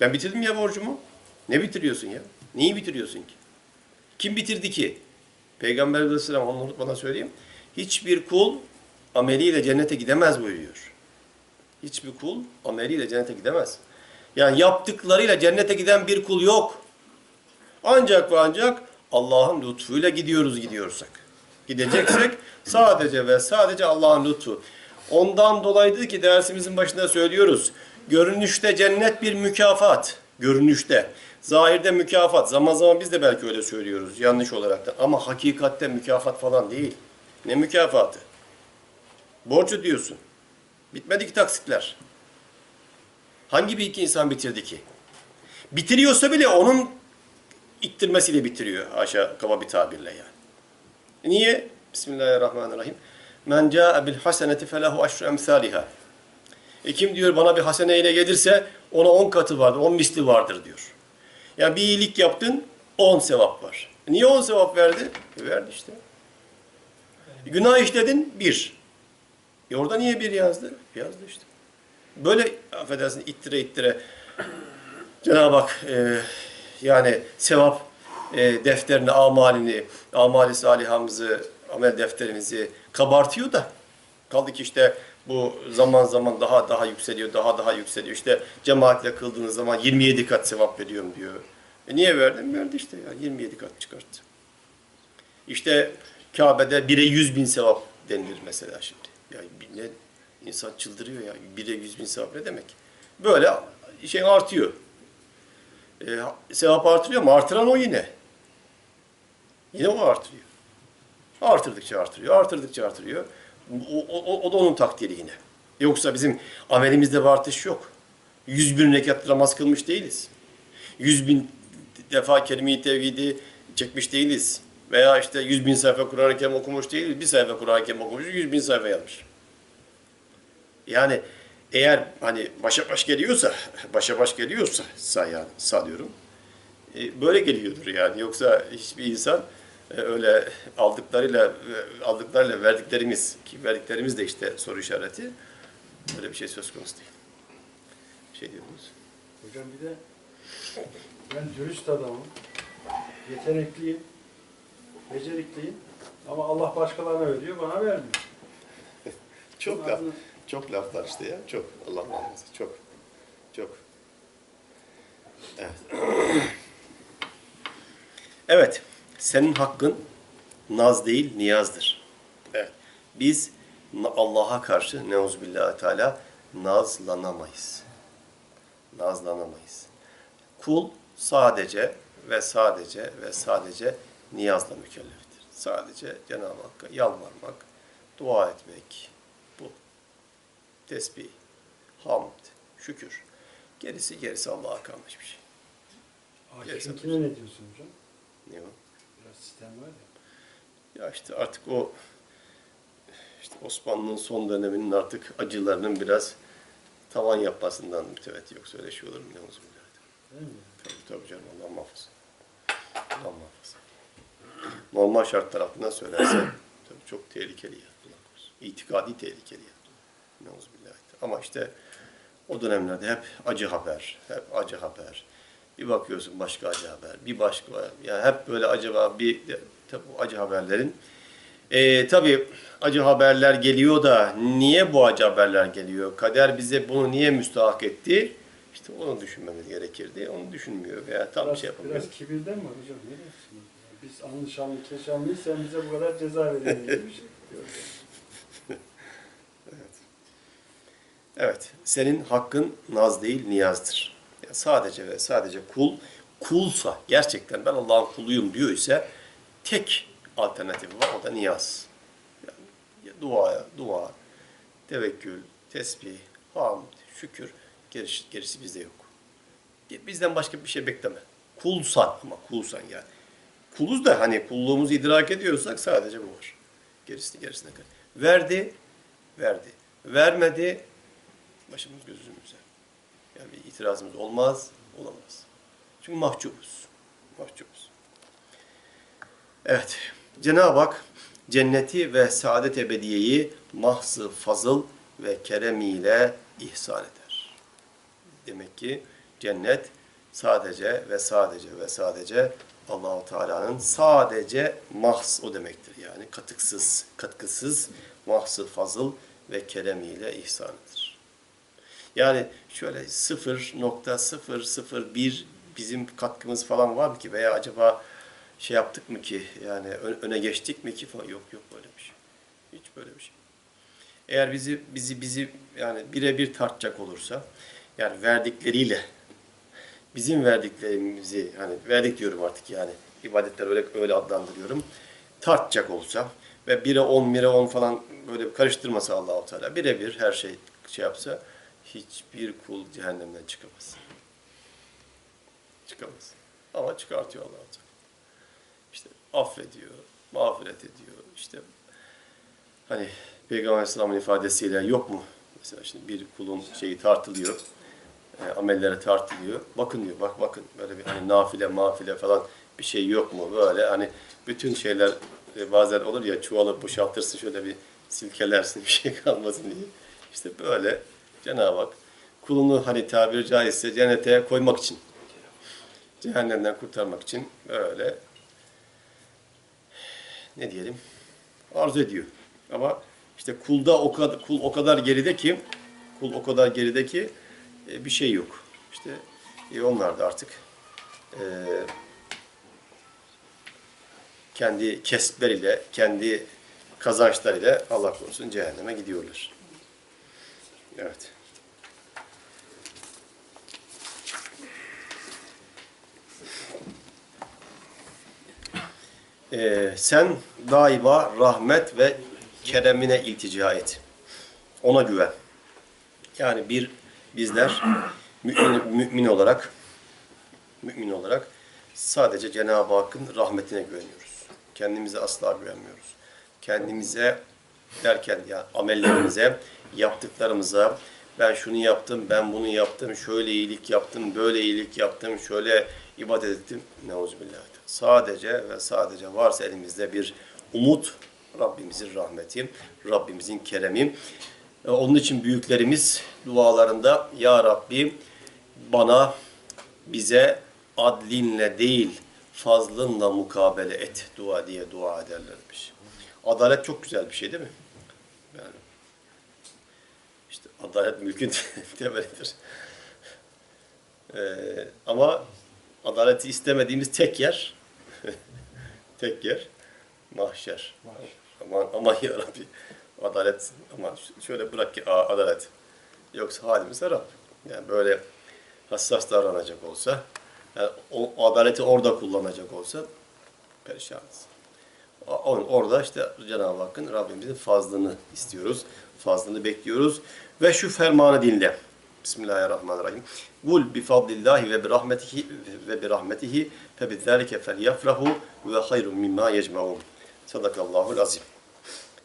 Ben bitirdim ya borcumu. Ne bitiriyorsun ya? Neyi bitiriyorsun ki? Kim bitirdi ki? Peygamber Aleyhisselam onu unutmadan söyleyeyim. Hiçbir kul ameliyle cennete gidemez buyuruyor. Hiçbir kul ameliyle cennete gidemez. Yani yaptıklarıyla cennete giden bir kul yok. Ancak ve ancak Allah'ın lütfuyla gidiyoruz gidiyorsak. Gideceksek sadece ve sadece Allah'ın lütfu. Ondan dolayıdır ki dersimizin başında söylüyoruz. Görünüşte cennet bir mükafat. Görünüşte. Zahirde mükafat. Zaman zaman biz de belki öyle söylüyoruz yanlış olarak da. Ama hakikatte mükafat falan değil. Ne mükafatı? Borç ödüyorsun. Bitmedi ki taksitler. Hangi bir iki insan bitirdi ki? Bitiriyorsa bile onun ittirmesiyle bitiriyor. Haşa kaba bir tabirle yani. Niye? Bismillahirrahmanirrahim. Men ca'e bil haseneti felahu aşru emsaliha. E kim diyor bana bir hasene ile gelirse ona on katı vardır, on misli vardır diyor. Yani bir iyilik yaptın, on sevap var. Niye on sevap verdi? E verdi işte. E Günah işledin, bir. E orada niye bir yazdı? Yazdı işte. Böyle affedersin ittire ittire Cenab-ı Hak e, yani sevap e, defterini, amalini, amali salihamızı, amel defterimizi kabartıyor da kaldı ki işte bu zaman zaman daha daha yükseliyor, daha daha yükseliyor. İşte cemaatle kıldığınız zaman 27 kat sevap veriyorum diyor. E niye verdim? Verdi işte ya 27 kat çıkarttı. İşte Kabe'de 1'e 100 bin sevap denilir mesela şimdi. Ya ne insan çıldırıyor ya. 1'e 100 bin sevap ne demek? Böyle şey artıyor. E, sevap artırıyor ama artıran o yine. Yine o artırıyor. Artırdıkça artırıyor, artırdıkça artırıyor. O, o, o da onun takdiri yine. Yoksa bizim amelimizde bir artış yok. Yüz bin rekat namaz kılmış değiliz. Yüz bin defa kelime-i tevhidi çekmiş değiliz. Veya işte yüz bin sayfa Kur'an-ı Kerim okumuş değiliz. Bir sayfa Kur'an-ı Kerim okumuş, yüz bin sayfa yazmış. Yani eğer hani başa baş geliyorsa, başa baş geliyorsa sa yani sa e, böyle geliyordur yani. Yoksa hiçbir insan öyle aldıklarıyla e, aldıklarıyla verdiklerimiz ki verdiklerimiz de işte soru işareti böyle bir şey söz konusu değil. Bir şey diyorsunuz. Hocam bir de ben dürüst adamım, yetenekliyim, becerikliyim ama Allah başkalarına ödüyor, bana vermiyor. Çok laf, çok laflar işte ya. Çok. Allah muhafaza. Çok. Çok. Evet. evet. Senin hakkın naz değil, niyazdır. Evet. Biz Allah'a karşı neuzubillahi teala nazlanamayız. Nazlanamayız. Kul sadece ve sadece ve sadece niyazla mükelleftir. Sadece Cenab-ı Hakk'a yalvarmak, dua etmek, bu. Tesbih, hamd, şükür. Gerisi gerisi Allah'a kalmış bir şey. Akif'inkine ne diyorsun hocam? Ne o? Sistem var ya. Ya işte artık o işte Osmanlı'nın son döneminin artık acılarının biraz tavan yapmasından mütevellit yoksa öyle şey olur mu? Olsun Değil mi? Tabii tabii canım Allah muhafaza. Allah muhafaza. Normal şartlar altında söylerse tabii çok tehlikeli ya. İtikadi tehlikeli ya. Ama işte o dönemlerde hep acı haber, hep acı haber. Bir bakıyorsun başka acı haber, bir başka, ya hep böyle acaba bir acı haberlerin ee, tabii acı haberler geliyor da niye bu acı haberler geliyor? Kader bize bunu niye müstahak etti? İşte onu düşünmemiz gerekirdi. Onu düşünmüyor veya tam biraz, şey yapamıyor. Biraz kibirden mi hocam? Ne dersiniz? Biz anlı şanlı keşanlıyız, sen bize bu kadar ceza veriyorsun gibi bir şey. diyor. Evet, senin hakkın naz değil, niyazdır. Sadece ve sadece kul, kulsa, gerçekten ben Allah'ın kuluyum diyor ise tek alternatifi var, o da niyaz. Yani dua, dua, tevekkül, tesbih, hamd, şükür, gerisi, gerisi bizde yok. Bizden başka bir şey bekleme. Kulsan ama kulsan yani. Kuluz da hani kulluğumuzu idrak ediyorsak sadece bu var. Gerisini gerisine kadar. Verdi, verdi. Vermedi, başımız gözümüze. Yani bir itirazımız olmaz, olamaz. Çünkü mahcubuz. Mahcubuz. Evet. Cenab-ı Hak cenneti ve saadet ebediyeyi mahzı fazıl ve keremiyle ihsan eder. Demek ki cennet sadece ve sadece ve sadece Allahu Teala'nın sadece mahs o demektir. Yani katıksız, katkısız, mahsı fazıl ve keremiyle ihsanıdır. Yani şöyle 0.001 bizim katkımız falan var mı ki veya acaba şey yaptık mı ki yani öne geçtik mi ki falan yok yok böyle bir şey. Hiç böyle bir şey. Eğer bizi bizi bizi yani birebir tartacak olursa yani verdikleriyle bizim verdiklerimizi hani verdik diyorum artık yani ibadetler öyle öyle adlandırıyorum. Tartacak olsa ve 1'e 10, 1'e 10 falan böyle karıştırmasa Allahu Teala birebir her şey şey yapsa hiçbir kul cehennemden çıkamaz. Çıkamaz. Ama çıkartıyor Allahu Teala. İşte affediyor, mağfiret ediyor. İşte hani Peygamber Aleyhisselam'ın ifadesiyle yok mu? Mesela şimdi bir kulun şeyi tartılıyor. E, amelleri tartılıyor. Bakın diyor, bak bakın böyle bir hani nafile, mafile falan bir şey yok mu? Böyle hani bütün şeyler e, bazen olur ya çuvalı boşaltırsın şöyle bir silkelersin bir şey kalmasın diye. İşte böyle Cenab-ı Hak kulunu hani tabiri caizse cennete koymak için cehennemden kurtarmak için böyle ne diyelim arzu ediyor. Ama işte kulda o kadar kul o kadar geride ki kul o kadar geride ki e, bir şey yok. İşte e, onlar da artık e, kendi kespleriyle, kendi kazançlarıyla Allah korusun cehenneme gidiyorlar. Evet. Ee, sen daima rahmet ve keremine iltica et. Ona güven. Yani bir bizler mümin, mümin olarak mümin olarak sadece Cenab-ı Hakk'ın rahmetine güveniyoruz. Kendimize asla güvenmiyoruz. Kendimize derken ya amellerimize, yaptıklarımıza ben şunu yaptım, ben bunu yaptım, şöyle iyilik yaptım, böyle iyilik yaptım, şöyle ibadet ettim. Neuzubillah. Sadece ve sadece varsa elimizde bir umut, Rabbimizin rahmeti, Rabbimizin keremi. E, Onun için büyüklerimiz dualarında Ya Rabbi bana, bize adlinle değil fazlınla mukabele et dua diye dua ederlermiş. Adalet çok güzel bir şey değil mi? Yani işte adalet mülkün temelidir. Ee, ama adaleti istemediğimiz tek yer tek yer mahşer. Aman aman ya Rabbi. Adalet ama şöyle bırak ki aa, adalet. Yoksa halimiz harap. Yani böyle hassas davranacak olsa, yani o adaleti orada kullanacak olsa perişanız. Orada işte Cenab-ı Hakk'ın Rabbimizin fazlını istiyoruz. Fazlını bekliyoruz. Ve şu fermanı dinle. Bismillahirrahmanirrahim. Kul bi fadlillahi ve bi rahmetihi ve bi rahmetihi fe bi zalike felyafrahu ve hayrun mimma yecmaun. Sadakallahul azim.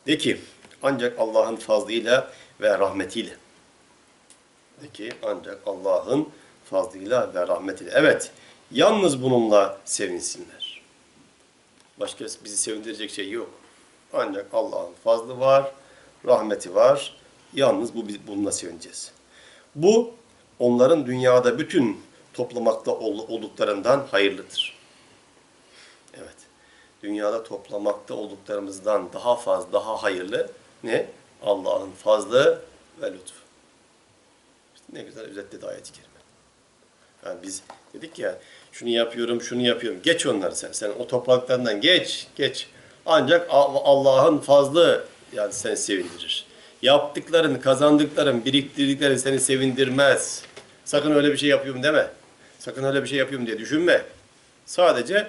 De ki ancak Allah'ın fazlıyla ve rahmetiyle. De ki ancak Allah'ın fazlıyla ve rahmetiyle. Evet, yalnız bununla sevinsinler. Başka bizi sevindirecek şey yok. Ancak Allah'ın fazlı var, rahmeti var. Yalnız bu bununla sevineceğiz. Bu onların dünyada bütün toplamakta ol- olduklarından hayırlıdır. Evet. Dünyada toplamakta olduklarımızdan daha fazla, daha hayırlı ne? Allah'ın fazlı ve lütfu. İşte ne güzel özetledi ayet-i kerime. Yani biz dedik ya şunu yapıyorum, şunu yapıyorum. Geç onları sen. Sen o topraklarından geç, geç. Ancak Allah'ın fazlı yani seni sevindirir. Yaptıkların, kazandıkların, biriktirdiklerin seni sevindirmez. Sakın öyle bir şey yapıyorum deme. Sakın öyle bir şey yapıyorum diye düşünme. Sadece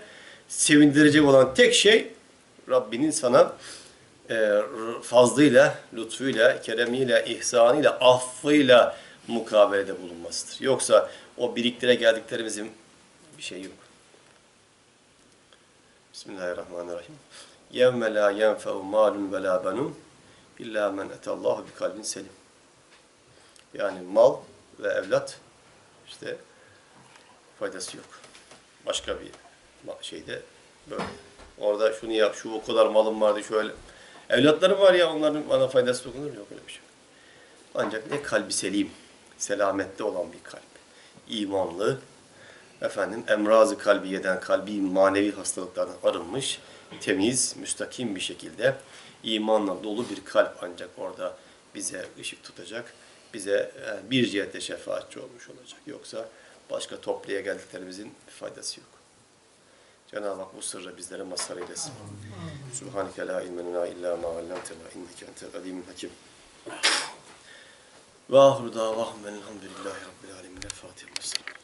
sevindirecek olan tek şey Rabbinin sana e, fazlıyla, lütfuyla, keremiyle, ihsanıyla, affıyla mukabelede bulunmasıdır. Yoksa o biriktire geldiklerimizin bir şey yok. Bismillahirrahmanirrahim. Yevme la yenfe'u malun ve la benun illa men etallahu bi kalbin selim. Yani mal ve evlat işte faydası yok. Başka bir şeyde böyle. Orada şunu yap, şu o kadar malım vardı şöyle. Evlatlarım var ya onların bana faydası dokunur mu? Yok öyle bir şey. Ancak ne kalbi selim, selamette olan bir kalp imanlı, efendim emrazı kalbiyeden, kalbi manevi hastalıklardan arınmış, temiz, müstakim bir şekilde imanla dolu bir kalp ancak orada bize ışık tutacak, bize e, bir cihette şefaatçi olmuş olacak. Yoksa başka topluya geldiklerimizin faydası yok. Cenab-ı Hak bu sırrı bizlere mazhar eylesin. Subhaneke la ilme lena illa ma allamtena inneke entel alimul hakim. Ve ahru davahum elhamdülillahi rabbil alemin. El Fatiha.